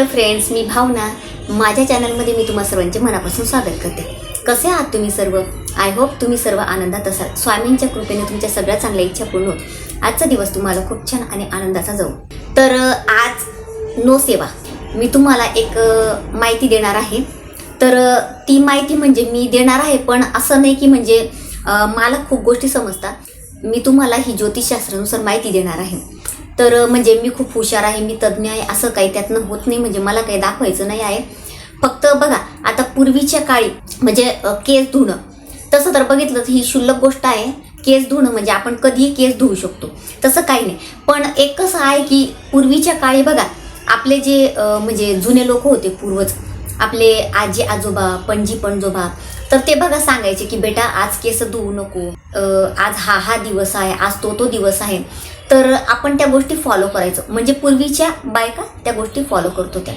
Hello friends मी भावना. माझ्या चॅनलमध्ये मी तुम्हा सर्वांचे मनापासून स्वागत करते. कसे आहात तुम्ही सर्व? आय होप तुम्ही सर्व आनंदात असाल. स्वामींच्या कृपेने तुमच्या सगळ्या चांगल्या इच्छा पूर्ण होत आजचा दिवस तुम्हाला खूप छान आणि आनंदाचा जाऊ. तर आज नो सेवा. मी तुम्हाला एक माहिती देणार आहे. तर ती माहिती म्हणजे मी देणार आहे पण असं नाही की म्हणजे मला खूप गोष्टी समजतात. मी तुम्हाला ही ज्योतिषशास्त्रानुसार माहिती देणार आहे. तर म्हणजे मी खूप हुशार आहे मी तज्ज्ञ आहे असं काही त्यातनं होत नाही म्हणजे मला काही दाखवायचं नाही आहे. फक्त बघा आता पूर्वीच्या काळी म्हणजे केस धुणं. तसं तर बघितलं तर ही क्षुल्लक गोष्ट आहे. केस धुणं म्हणजे आपण कधीही केस धुवू शकतो. तसं काही नाही. पण एक कसं आहे की पूर्वीच्या काळी बघा आपले जे म्हणजे जुने लोक होते पूर्वज आपले आजी आजोबा पणजी पणजोबा तर ते बघा सांगायचे की बेटा आज केस धुवू नको. आज हा हा दिवस आहे आज तो तो दिवस आहे. तर आपण त्या गोष्टी फॉलो करायचो. म्हणजे पूर्वीच्या बायका त्या गोष्टी फॉलो करत होत्या.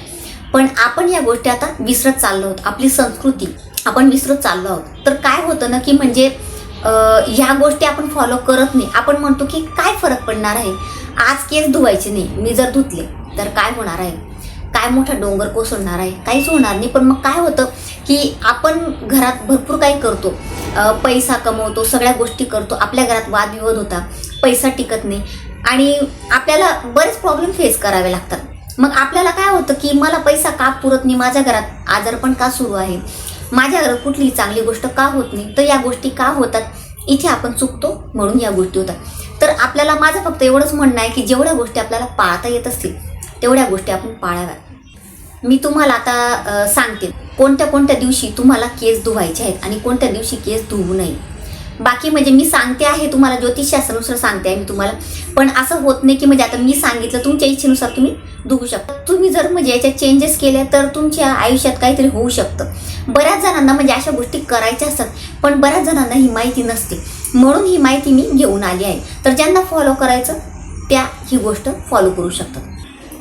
पण आपण या गोष्टी आता विसरत चाललो आहोत. आपली संस्कृती आपण विसरत चाललो आहोत. तर काय होतं ना की म्हणजे ह्या गोष्टी आपण फॉलो करत नाही. आपण म्हणतो की काय फरक पडणार आहे? आज केस धुवायचे नाही. मी जर धुतले तर काय होणार आहे? काय मोठा डोंगर कोसळणार आहे? काहीच होणार नाही. पण मग काय होतं की आपण घरात भरपूर काही करतो. पैसा कमवतो सगळ्या गोष्टी करतो. आपल्या घरात वादविवाद होता. पैसा टिकत नाही. आणि आपल्याला बरेच प्रॉब्लेम फेस करावे लागतात. मग आपल्याला काय होतं की मला पैसा का पुरत नाही? माझ्या घरात आजारपण का सुरू आहे? माझ्या घरात कुठलीही चांगली गोष्ट का होत नाही? तर या गोष्टी का होतात? इथे आपण चुकतो म्हणून या गोष्टी होतात. तर आपल्याला माझं फक्त एवढंच म्हणणं आहे की जेवढ्या गोष्टी आपल्याला पाळता येत असतील तेवढ्या गोष्टी आपण पाळाव्यात. मी तुम्हाला आता सांगते. कोणत्या कोणत्या दिवशी तुम्हाला केस धुवायचे आहेत आणि कोणत्या दिवशी केस धुवू नये? बाकी म्हणजे मी सांगते आहे तुम्हाला ज्योतिषशास्त्रानुसार सांगते आहे मी तुम्हाला. पण असं होत नाही की म्हणजे आता मी सांगितलं तुमच्या इच्छेनुसार तुम्ही दुखू शकता. तुम्ही जर म्हणजे याच्यात चेंजेस केले तर तुमच्या आयुष्यात काहीतरी होऊ शकतं. बऱ्याच जणांना म्हणजे अशा गोष्टी करायच्या असतात पण बऱ्याच जणांना ही माहिती नसते. म्हणून ही माहिती मी घेऊन आली आहे. तर ज्यांना फॉलो करायचं त्या ही गोष्ट फॉलो करू शकतात.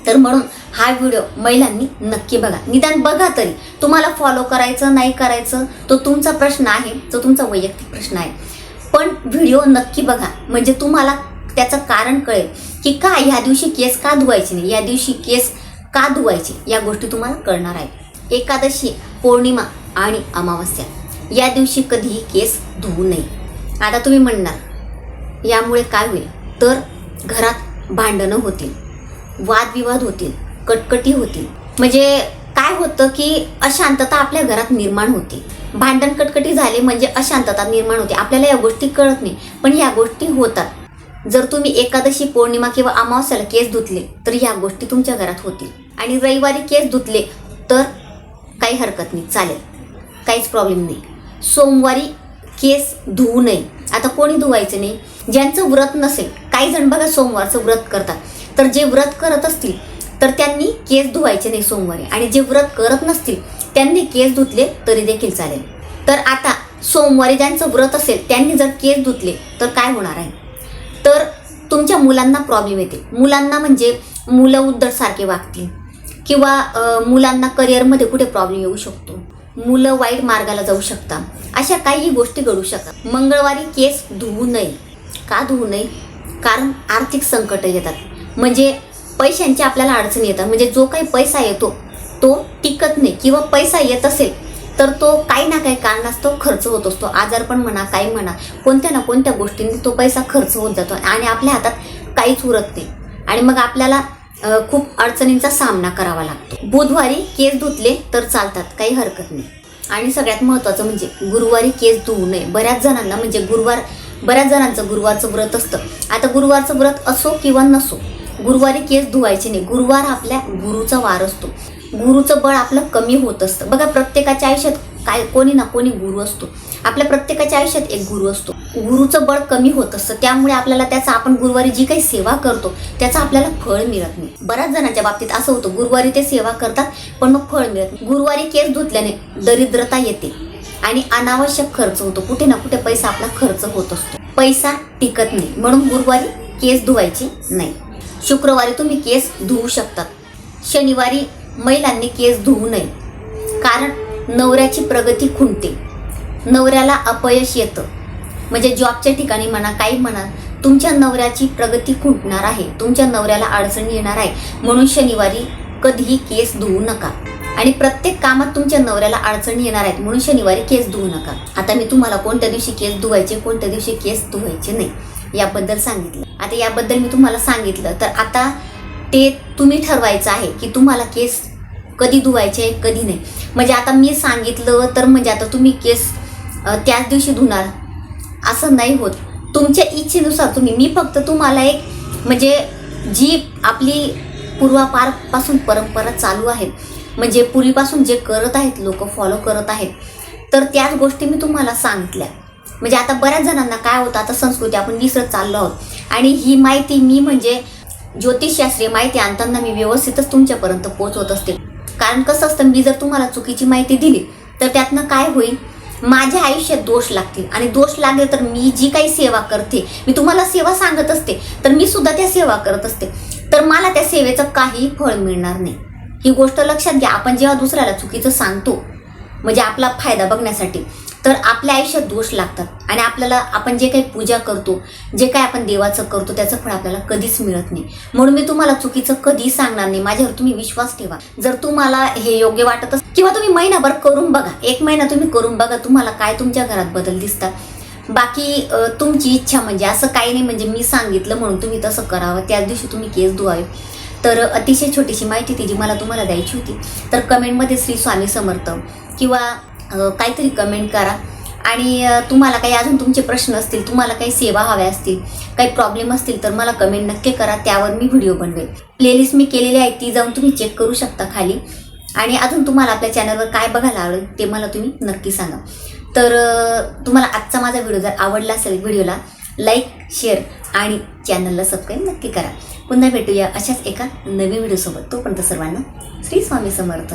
तर म्हणून हा व्हिडिओ महिलांनी नक्की बघा. निदान बघा तरी. तुम्हाला फॉलो करायचं नाही करायचं तो तुमचा प्रश्न आहे तो तुमचा वैयक्तिक प्रश्न आहे. पण व्हिडिओ नक्की बघा. म्हणजे तुम्हाला त्याचं कारण कळेल की का ह्या दिवशी केस का धुवायचे नाही? या दिवशी केस का धुवायचे? या गोष्टी तुम्हाला कळणार आहेत. एकादशी पौर्णिमा आणि अमावस्या. या दिवशी कधीही केस धुवू नये. आता तुम्ही म्हणणार यामुळे काय होईल? तर घरात भांडणं होतील. वादविवाद होतील कटकटी होतील. म्हणजे काय होतं की अशांतता आपल्या घरात निर्माण होते. भांडण कटकटी झाले म्हणजे अशांतता निर्माण होते. आपल्याला या गोष्टी कळत नाही पण या गोष्टी होतात. जर तुम्ही एकादशी पौर्णिमा किंवा अमावस्याला केस धुतले तर या गोष्टी तुमच्या घरात होतील. आणि रविवारी केस धुतले तर काही हरकत नाही. चालेल. काहीच प्रॉब्लेम नाही. सोमवारी केस धुवू नये. आता कोणी धुवायचं नाही? ज्यांचं व्रत नसेल काही जण बघा सोमवारचं व्रत करतात. तर जे व्रत करत असतील तर त्यांनी केस धुवायचे नाही सोमवारी. आणि जे व्रत करत नसतील त्यांनी केस धुतले तरी देखील चालेल. तर आता सोमवारी ज्यांचं व्रत असेल त्यांनी जर केस धुतले तर काय होणार आहे? तर तुमच्या मुलांना प्रॉब्लेम येते मुलांना म्हणजे मुलं उद्धटसारखे वागतील. किंवा मुलांना करिअरमध्ये कुठे प्रॉब्लेम येऊ शकतो. मुलं वाईट मार्गाला जाऊ शकतात. अशा काही गोष्टी घडू शकतात. मंगळवारी केस धुवू नये. का धुवू नये? कारण आर्थिक संकट येतात. म्हणजे पैशांची आपल्याला अडचणी येतात. म्हणजे जो काही पैसा येतो तो टिकत नाही किंवा पैसा येत असेल तर तो काही ना काही कारणास्तव खर्च होत असतो. आजारपण म्हणा काही म्हणा कोणत्या ना कोणत्या गोष्टींनी तो पैसा खर्च होत जातो आणि आपल्या हातात काहीच उरत नाही. आणि मग आपल्याला खूप अडचणींचा सामना करावा लागतो. बुधवारी केस धुतले तर चालतात काही हरकत नाही. आणि सगळ्यात महत्त्वाचं म्हणजे गुरुवारी केस धुवू नये. बऱ्याच जणांना म्हणजे गुरुवार बऱ्याच जणांचं गुरुवारचं व्रत असतं. आता गुरुवारचं व्रत असो किंवा नसो गुरुवारी केस धुवायचे नाही. गुरुवार आपल्या गुरुचा वार असतो. गुरुचं बळ आपलं कमी होत असतं. बघा प्रत्येकाच्या आयुष्यात काय कोणी ना कोणी गुरु असतो. आपल्या प्रत्येकाच्या आयुष्यात एक गुरु असतो. गुरुचं बळ कमी होत असतं. त्यामुळे आपल्याला त्याचा आपण गुरुवारी जी काही सेवा करतो त्याचं आपल्याला फळ मिळत नाही. बऱ्याच जणांच्या बाबतीत असं होतं. गुरुवारी ते सेवा करतात पण मग फळ मिळत नाही. गुरुवारी केस धुतल्याने दरिद्रता येते आणि अनावश्यक खर्च होतो. कुठे ना कुठे पैसा आपला खर्च होत असतो. पैसा टिकत नाही. म्हणून गुरुवारी केस धुवायची नाही. शुक्रवारी तुम्ही केस धुवू शकतात. शनिवारी महिलांनी केस धुवू नये. कारण नवऱ्याची प्रगती खुंटते. नवऱ्याला अपयश येतं. म्हणजे जॉबच्या ठिकाणी म्हणा काही म्हणा तुमच्या नवऱ्याची प्रगती खुंटणार आहे. तुमच्या नवऱ्याला अडचण येणार आहे. म्हणून शनिवारी कधीही केस धुवू नका. आणि प्रत्येक कामात तुमच्या नवऱ्याला अडचणी येणार आहेत. म्हणून शनिवारी केस धुवू नका. आता मी तुम्हाला कोणत्या दिवशी केस धुवायचे कोणत्या दिवशी केस धुवायचे नाही. याबद्दल सांगितलं. आता याबद्दल मी तुम्हाला सांगितलं तर आता ते तुम्ही ठरवायचं आहे की तुम्हाला केस कधी धुवायचे कधी नाही. म्हणजे आता मी सांगितलं तर म्हणजे आता तुम्ही केस त्याच दिवशी धुणार. असं नाही होत. तुमच्या इच्छेनुसार तुम्ही मी फक्त तुम्हाला एक म्हणजे जी आपली पूर्वापारपासून परंपरा चालू आहेत म्हणजे पूर्वीपासून जे करत आहेत लोक फॉलो करत आहेत तर त्याच गोष्टी मी तुम्हाला सांगितल्या. म्हणजे आता बऱ्याच जणांना काय होतं आता संस्कृती आपण विसरत चाललो आहोत. आणि ही माहिती मी म्हणजे ज्योतिषशास्त्रीय माहिती आणताना मी व्यवस्थितच तुमच्यापर्यंत पोहोचवत असते. कारण कसं असतं मी जर तुम्हाला चुकीची माहिती दिली तर त्यातनं काय होईल? माझ्या आयुष्यात दोष लागतील. आणि दोष लागले तर मी जी काही सेवा करते मी तुम्हाला सेवा सांगत असते तर मी सुद्धा त्या सेवा करत असते. तर मला त्या सेवेचं काही फळ मिळणार नाही. ही गोष्ट लक्षात घ्या. आपण जेव्हा दुसऱ्याला चुकीचं सांगतो म्हणजे आपला फायदा बघण्यासाठी तर आपल्या आयुष्यात दोष लागतात. आणि आपल्याला आपण जे काही पूजा करतो जे काही आपण देवाचं करतो त्याचं फळ आपल्याला कधीच मिळत नाही. म्हणून मी तुम्हाला चुकीचं कधी सांगणार नाही. माझ्यावर तुम्ही विश्वास ठेवा. जर तुम्हाला हे योग्य वाटत असेल किंवा तुम्ही महिनाभर करून बघा. एक महिना तुम्ही करून बघा तुम्हाला काय तुमच्या घरात बदल दिसतात. बाकी तुमची इच्छा म्हणजे असं काही नाही म्हणजे मी सांगितलं म्हणून तुम्ही तसं करावं. त्याच दिवशी तुम्ही केस धुवावे. तर अतिशय छोटीशी माहिती ती जी मला तुम्हाला द्यायची होती. तर कमेंटमध्ये श्री स्वामी समर्थ किंवा काहीतरी कमेंट करा. आणि तुम्हाला काही अजून तुमचे प्रश्न असतील तुम्हाला काही सेवा हव्या असतील काही प्रॉब्लेम असतील तर मला कमेंट नक्की करा. त्यावर मी व्हिडिओ बनवेल. प्लेलिस्ट मी केलेली आहे ती जाऊन तुम्ही चेक करू शकता खाली. आणि अजून तुम्हाला आपल्या चॅनलवर काय बघायला आवडेल ते मला तुम्ही नक्की सांगा. तर तुम्हाला आजचा माझा व्हिडिओ जर आवडला असेल व्हिडिओला लाईक शेअर आणि चॅनलला सबस्क्राईब नक्की करा. पुन्हा भेटूया अशाच एका नवीन व्हिडिओसोबत तोपर्यंत सर्वांना श्री स्वामी समर्थ.